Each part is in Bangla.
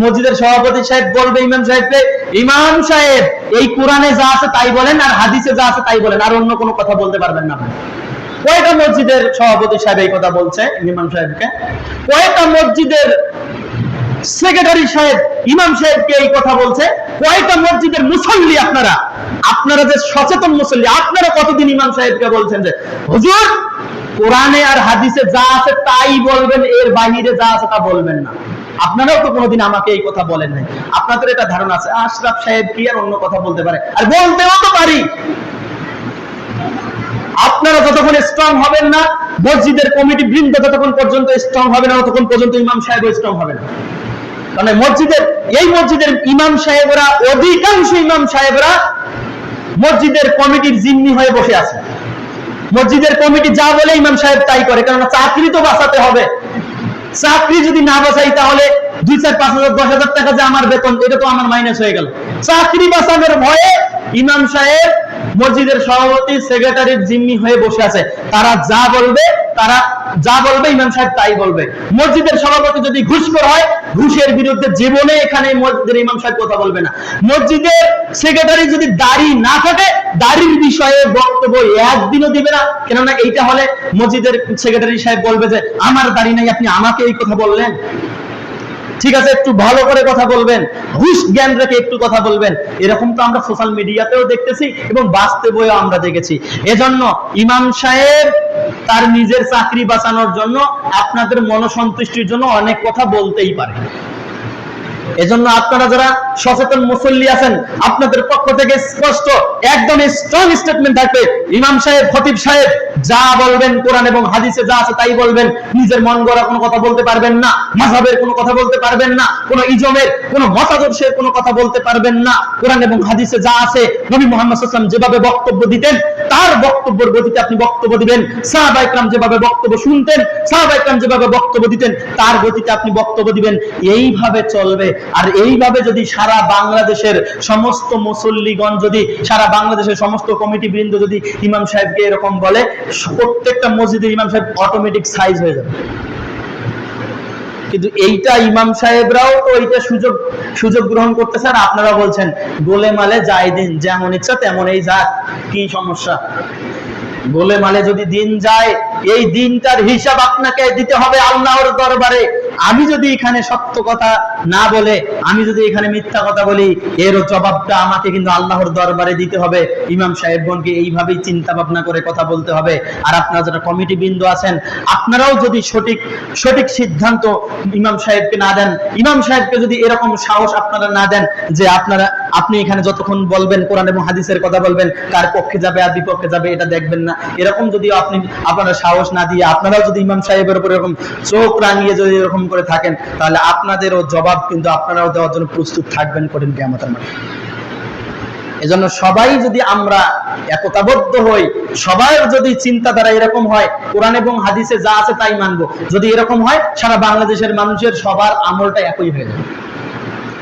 মসজিদের সভাপতি সাহেব বলবে, ইমাম সাহেবকে ইমাম সাহেব, এই কোরআনে যা আছে তাই বলেন আর হাদিসে যা আছে তাই বলেন, আর অন্য কোনো কথা বলতে পারবেন না। কয়টা মসজিদের সভাপতি সাহেব এই কথা বলছে ইমাম সাহেবকে কয়টা মসজিদের সেক্রেটারি সাহেব, ইমাম সাহেবকে এই কথা বলছে? কয়টা মসজিদের মুসল্লি আপনারা? আপনারা যে সচেতন মুসল্লি, আপনারা কতদিন ইমাম সাহেবকে বলছেন যে, হুজুর, কোরআনে আর হাদিসে যা আছে তাই বলবেন, এর বাহিরে যা আছে তা বলবেন না। আপনারাও তো কোনোদিন আমাকে এই কথা বলেন নাই। আপনাদের এটা ধারণা আছে, আশরাফ সাহেব কি আর অন্য কথা বলতে পারে? আর বলতেও তো পারি। আপনারা যতক্ষণ স্ট্রং হবেন না, মসজিদের কমিটি বৃন্দ যতক্ষণ পর্যন্ত স্ট্রং হবে না, ততক্ষণ পর্যন্ত ইমাম সাহেব স্ট্রং হবে না। মানে মসজিদের, এই মসজিদের ইমাম সাহেবরা, অধিকাংশ ইমাম সাহেবরা মসজিদের কমিটির জিম্মি হয়ে বসে আছে। মসজিদের কমিটি যা বলে ইমাম সাহেব তাই করে কারণ চাকরি তো বাঁচাতে হবে। চাকরি যদি না বাঁচাই তাহলে দুই চার পাঁচ হাজার, দশ হাজার টাকা যে আমার বেতন, এটা তো আমার মাইনাস হয়ে গেল। চাকরি বাঁচানোর ভয়ে ইমাম সাহেব মসজিদের সভাপতি সেক্রেটারির জিম্মি হয়ে বসে আছে। তারা যা বলবে, তারা যা বলবে ইমাম সাহেব তাই বলবে। মসজিদের সভাপতি যদি ঘুষখোর হয়, ঘুষের বিরুদ্ধে জীবনে এখানে মসজিদের ইমাম সাহেব কথা বলবে না। মসজিদের সেক্রেটারি যদি দাড়ি না থাকে দাড়ির বিষয়ে বক্তব্য একদিনও দিবে না। কেননা এইটা হলে মসজিদের সেক্রেটারি সাহেব বলবে যে, আমার দাড়ি নাই, আপনি আমাকে এই কথা বললেন? ঠিক আছে, একটু ভালো করে কথা বলবেন। ঘুষ জ্ঞান রেখে একটু কথা বলবেন। এরকম তো আমরা সোশ্যাল মিডিয়াতেও দেখতেছি এবং বাস্তবেও আমরা দেখেছি। এজন্য ইমাম সাহেব তার নিজের চাকরি বাঁচানোর জন্য আপনাদের মনসন্তুষ্টির জন্য অনেক কথা বলতেই পারে। এজন্য আপনারা যারা সচেতন মুসল্লি আছেন, আপনাদের পক্ষ থেকে স্পষ্ট একদম স্ট্রং স্টেটমেন্ট থাকবে। ইমাম সাহেব, খতিব সাহেব, যা বলবেন কোরআন এবং হাদিসে যা আছে তাই বলবেন। নিজের মন গড়া কোনো কথা বলতে পারবেন না, মাযহাবের কোনো কথা বলতে পারবেন না, কোনো ইজমের, কোনো মতাদর্শের কোনো কথা বলতে পারবেন না। কোরআন এবং হাদিসে যা আছে, নবী মুহাম্মদ ওয়াসাল্লাম যেভাবে বক্তব্য দিতেন, তার বক্তব্যের গতিতে আপনি বক্তব্য দিবেন। সাহাবা ইকরাম যেভাবে বক্তব্য শুনতেন, সাহাবা ইকরাম যেভাবে বক্তব্য দিতেন, তার গতিতে আপনি বক্তব্য দিবেন। এইভাবে চলবে আর এইভাবে যদি সারা বাংলাদেশের সমস্ত মুসল্লিগণ যদি, সারা বাংলাদেশের সমস্ত কমিটি বৃন্দ যদি ইমাম সাহেবকে এরকম বলে, প্রত্যেকটা মসজিদের ইমাম সাহেব অটোমেটিক সাইজ হয়ে যাবে। কিন্তু এইটা ইমাম সাহেবরাও তো এইটা সুযোগ সুযোগ গ্রহণ করতেছে আর আপনারা বলছেন, গোলে মালে যাই দিন, যেমন ইচ্ছা তেমনই যাক, কি সমস্যা? গোলে মালে যদি দিন যায় এই দিনটার হিসাব আপনাকে দিতে হবে আল্লাহর দরবারে। আমি যদি এখানে সত্য কথা না বলে, আমি যদি এখানে মিথ্যা কথা বলি, এরও জবাবটা আমাকে কিন্তু আল্লাহর দরবারে দিতে হবে। ইমাম সাহেবগণকে এইভাবেই চিন্তা ভাবনা করে কথা বলতে হবে। আর আপনারা যারা কমিটি বিন্দু আছেন, আপনারাও যদি সঠিক সঠিক সিদ্ধান্ত ইমাম সাহেবকে না দেন, ইমাম সাহেবকে যদি এরকম সাহস আপনারা না দেন যে আপনারা, আপনি এখানে যতক্ষণ বলবেন কোরআন এবং হাদিসের কথা বলবেন, কার পক্ষে যাবে আর বিপক্ষে যাবে, এটা দেখবেন না। এরকম যদি আপনি, আপনারা সাহস না দিয়ে আপনারাও যদি ইমাম সাহেবের উপর এরকম চোখ রাঙিয়ে যদি এরকম করে থাকেন, তাহলে আপনাদেরও জবাব কিন্তু আপনারাও দেওয়ার জন্য প্রস্তুত থাকবেন করেন কেমতের মাঠে। এজন্য সবাই যদি আমরা একতাবদ্ধ হই, সবার যদি চিন্তাধারা এরকম হয়, কোরআন এবং হাদিসে যা আছে তাই মানবো। যদি এরকম হয়, সারা বাংলাদেশের মানুষের সবার আমলটা একই হয়ে যাবে।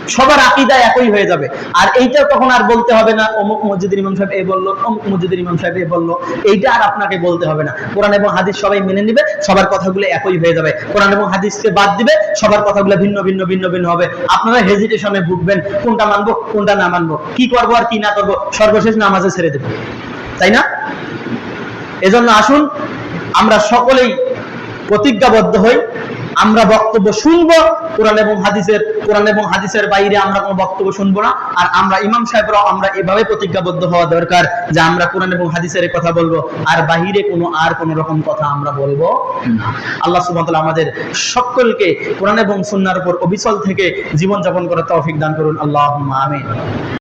সবার আকিদা একই হয়ে যাবে। আর এইটা তখন আর বলতে হবে না, অমুক মসজিদের ইমাম সাহেব এ বলল, অমুক মসজিদের ইমাম সাহেব এ বলল। এইটা আর আপনাকে বলতে হবে না। কোরআন এবং হাদিস সবাই মেনে নিবে, সবার কথাগুলো একই হয়ে যাবে। কোরআন এবং হাদিসকে বাদ দিবে, সবার কথাগুলো ভিন্ন ভিন্ন ভিন্ন ভিন্ন হবে। আপনারা হেজিটেশনে ভুগবেন, কোনটা মানবো, কোনটা না মানবো, কি করব আর কি না করব, সর্বশেষ নামাজে ছেড়ে দেবো। তাই না? এজন্য আসুন, আমরা সকলেই প্রতিজ্ঞাবদ্ধ হই আমরা বক্তব্য শুনব, কোরআন এবং হাদিসের, কোরআন এবং হাদিসের বাইরে আমরা কোনো বক্তব্য শুনব না। আর আমরা ইমাম সাহেবরাও আমরা এভাবে প্রতিজ্ঞাবদ্ধ হওয়া দরকার যে আমরা কোরআন এবং হাদিসের কথা বলব, আর বাহিরে কোনো আর কোনো রকম কথা আমরা বলব না। আল্লাহ সুবহানাহু আমাদের সকলকে কোরআন এবং সুন্নাহর উপর অবিচল থেকে জীবন যাপন করার তৌফিক দান করুন। আল্লাহুম্মা আমিন।